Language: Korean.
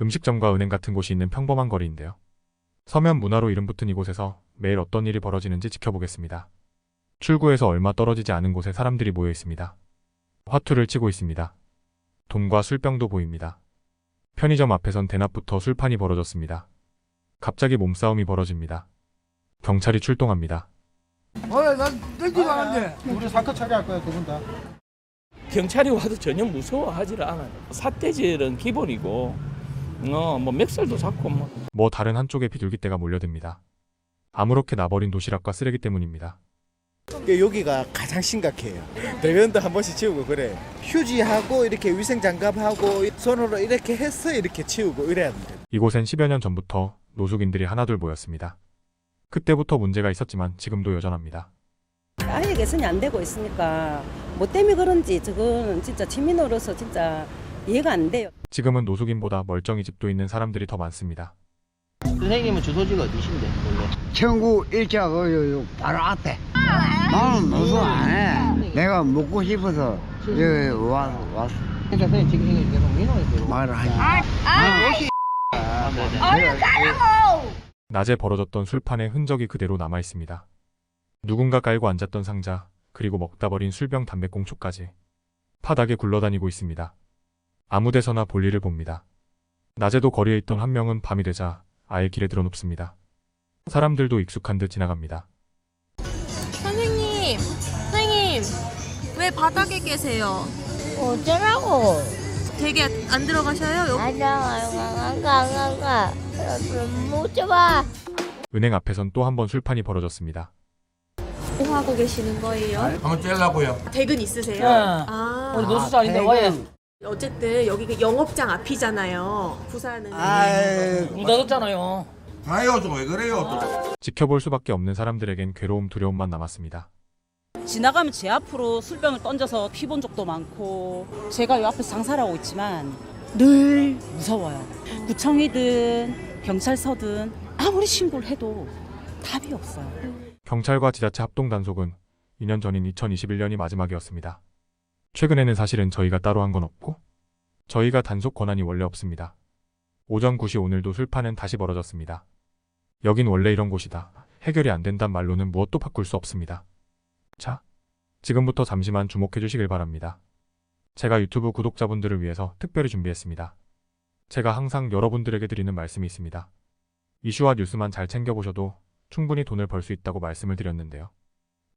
음식점과 은행 같은 곳이 있는 평범한 거리인데요. 서면 문화로 이름 붙은 이곳에서 매일 어떤 일이 벌어지는지 지켜보겠습니다. 출구에서 얼마 떨어지지 않은 곳에 사람들이 모여 있습니다. 화투를 치고 있습니다. 돈과 술병도 보입니다. 편의점 앞에선 대낮부터 술판이 벌어졌습니다. 갑자기 몸싸움이 벌어집니다. 경찰이 출동합니다. 어, 난 땡기면 안 돼. 우리 사건 처리할 거야 두분 다. 경찰이 와도 전혀 무서워하지 않아요. 사태질은 기본이고, 어, 뭐 멱살도 잡고 뭐. 뭐 다른 한쪽에 비둘기떼가 몰려듭니다. 아무렇게 나버린 도시락과 쓰레기 때문입니다. 여기가 가장 심각해요. 대면도 한 번씩 치우고 그래. 휴지하고 이렇게 위생 장갑하고 손으로 이렇게 해서 이렇게 치우고 이래야 돼. 이곳엔 10여 년 전부터 노숙인들이 하나둘 모였습니다. 그때부터 문제가 있었지만 지금도 여전합니다. 아예 개선이 안 되고 있으니까 뭐 때문에 그런지 저건 진짜 시민으로서 진짜 이해가 안 돼요. 지금은 노숙인보다 멀쩡히 집도 있는 사람들이 더 많습니다. 선생님은 주소지가 어디신데 원래? 청구 일자 그 요, 요 바로 앞에. 나는 무슨 안 해. 내가 먹고 싶어서 여기 와, 왔어. 그러니까 선생님 지금 이게 계속 민원이 들어. 말을 하지. 아, 네네. 낮에 벌어졌던 술판에 흔적이 그대로 남아 있습니다. 누군가 깔고 앉았던 상자, 그리고 먹다 버린 술병 담배꽁초까지 바닥에 굴러다니고 있습니다. 아무 데서나 볼일을 봅니다. 낮에도 거리에 있던 한 명은 밤이 되자 아예 길에 들어눕습니다. 사람들도 익숙한 듯 지나갑니다. 선생님, 선생님, 왜 바닥에 계세요? 어쩌라고? 되게 안 들어가셔요? 여기 안가안가안가안가 못 잡아. 은행 앞에선 또 한 번 술판이 벌어졌습니다. 뭐 하고 계시는 거예요? 한번 째려고요. 대근 있으세요? 네. 아, 우리 노숙자인데 왜? 어쨌든 여기 그 영업장 앞이잖아요. 부산은. 아유, 문 닫았잖아요. 아유 좀왜 그래요 또. 지켜볼 수밖에 없는 사람들에겐 괴로움, 두려움만 남았습니다. 지나가면 제 앞으로 술병을 던져서 피 본 적도 많고 제가 이 앞에서 장사를 하고 있지만 늘 무서워요. 구청이든 경찰서든 아무리 신고를 해도 답이 없어요. 경찰과 지자체 합동 단속은 2년 전인 2021년이 마지막이었습니다. 최근에는 사실은 저희가 따로 한 건 없고 저희가 단속 권한이 원래 없습니다. 오전 9시 오늘도 술판은 다시 벌어졌습니다. 여긴 원래 이런 곳이다. 해결이 안 된단 말로는 무엇도 바꿀 수 없습니다. 자, 지금부터 잠시만 주목해 주시길 바랍니다. 제가 유튜브 구독자분들을 위해서 특별히 준비했습니다. 제가 항상 여러분들에게 드리는 말씀이 있습니다. 이슈와 뉴스만 잘 챙겨보셔도 충분히 돈을 벌 수 있다고 말씀을 드렸는데요.